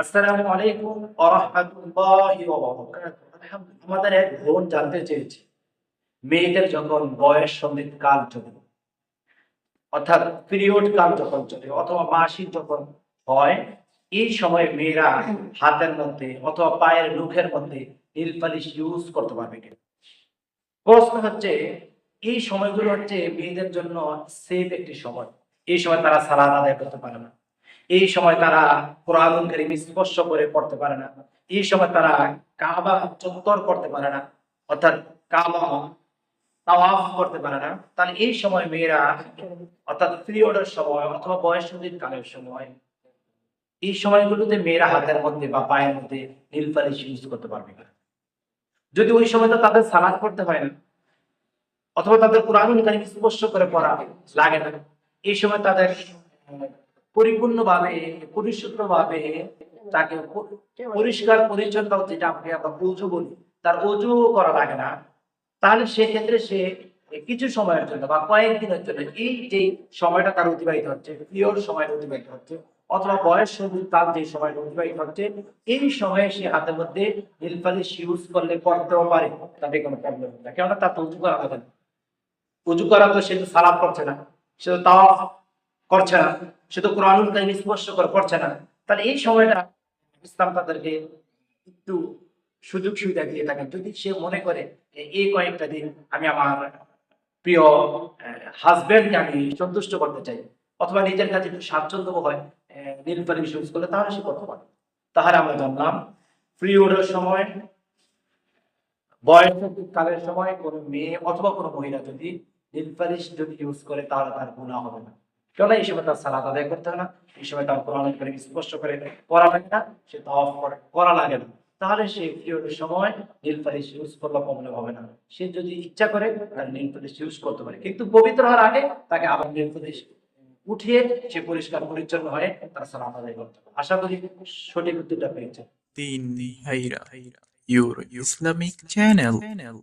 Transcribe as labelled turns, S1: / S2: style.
S1: আসসালামু আলাইকুম আমাদের এক বোন জানতে চেয়েছে, মেয়েদের যখন বয়স কাল চলে, অর্থাৎ পিরিয়ড কাল যখন চলে, অথবা মাসিক যখন হয়, এই সময় মেয়েরা হাতের মধ্যে অথবা পায়ের নখের মধ্যে নীল পালিশ ইউজ করতে পারবে প্রশ্ন হচ্ছে, এই সময়গুলো হচ্ছে মেয়েদের জন্য সেফ একটি সময়। এই সময় তারা সালাদ আদায় করতে পারে না। এই সময় তারা কোরআন কারিম স্পর্শ করে পড়তে পারে না। এই সময় তারা কাবা চত্বর করতে পারে না। অর্থাৎ কাবা তাওয়াফ করতে পারে না। তাহলে এই সময় মেয়েরা, অর্থাৎ পিরিয়ডের সময় অথবা কালের সময়, এই সময়গুলোতে মেয়েরা হাতের মধ্যে বা পায়ের মধ্যে নীল পালিশ ইউজ করতে পারবে না। যদি ওই সময় তো তাদের সালাদ করতে হয় না, অথবা তাদের কোরআন কারিম স্পর্শ করে পড়া লাগে না, এই সময় তাদের পরিপূর্ণভাবে, পরিশুদ্ধভাবে তাকে পরিষ্কার, পরিচ্ছন্ন যেটা আমরা আমরা অজু বলি, তার অজু করা লাগে না। তাহলে সেক্ষেত্রে সে কিছু সময়ের জন্য বা কয়েকদিনের জন্য এই যে সময়টা তার অতিবাহিত হচ্ছে পিওর সময়টা অতিবাহিত হচ্ছে, অথবা বয়স তার যে সময়টা অতিবাহিত হচ্ছে, এই সময়ে সে হাতের মধ্যে নীল ইউজ করলে করতেও পারে, তাতে কোনো প্রবলেম নেই। কেননা তার তো উজু করা লাগে না। উজু করা তো সে তো সালাদ করছে না, সে তো তাওয়াফ করছে না। সে তো কোরআনুল কারিম স্পর্শ করছে না। তাহলে এই সময়টা ইসলাম তাদেরকে একটু সুযোগ সুবিধা দিয়ে থাকে। যদি সে মনে করে এই কয়েকটা দিন আমি আমার প্রিয় হাজবেন্ডকে আমি সন্তুষ্ট করতে চাই, অথবা নিজের কাছে একটু স্বাচ্ছন্দ্য হয় নীল ইউজ করলে তাহলে সে করতে পারে। তাহলে আমরা জানলাম পিরিয়ডের সময়, বয়স কালের সময় কোনো মেয়ে অথবা কোনো মহিলা যদি নীল যদি ইউজ করে, তাহলে তার গুণা হবে না। কেননা এই সময় তার সালাদ আদায় করতে হবে না। এই সময় তার কোরআন কারিম স্পষ্ট করে করা লাগে না, সে তাওয়াফ করে- করা লাগে না। তাহলে সে পিরিয়ডের সময় নীল পালিশ ইউজ করলে প্রবলেম হবে না। সে যদি ইচ্ছা করে তাহলে নীল পালিশ ইউজ করতে পারে। কিন্তু পবিত্র হওয়ার আগে তাকে আবার নীল পালিশ উঠিয়ে সে পরিষ্কার পরিচ্ছন্ন হয়ে তার সালাদ আদায় করতে হবে। আশা করি সঠিক উত্তরটা পেয়েছে
S2: দিন হাইরা ইসলামিক চ্যানেল।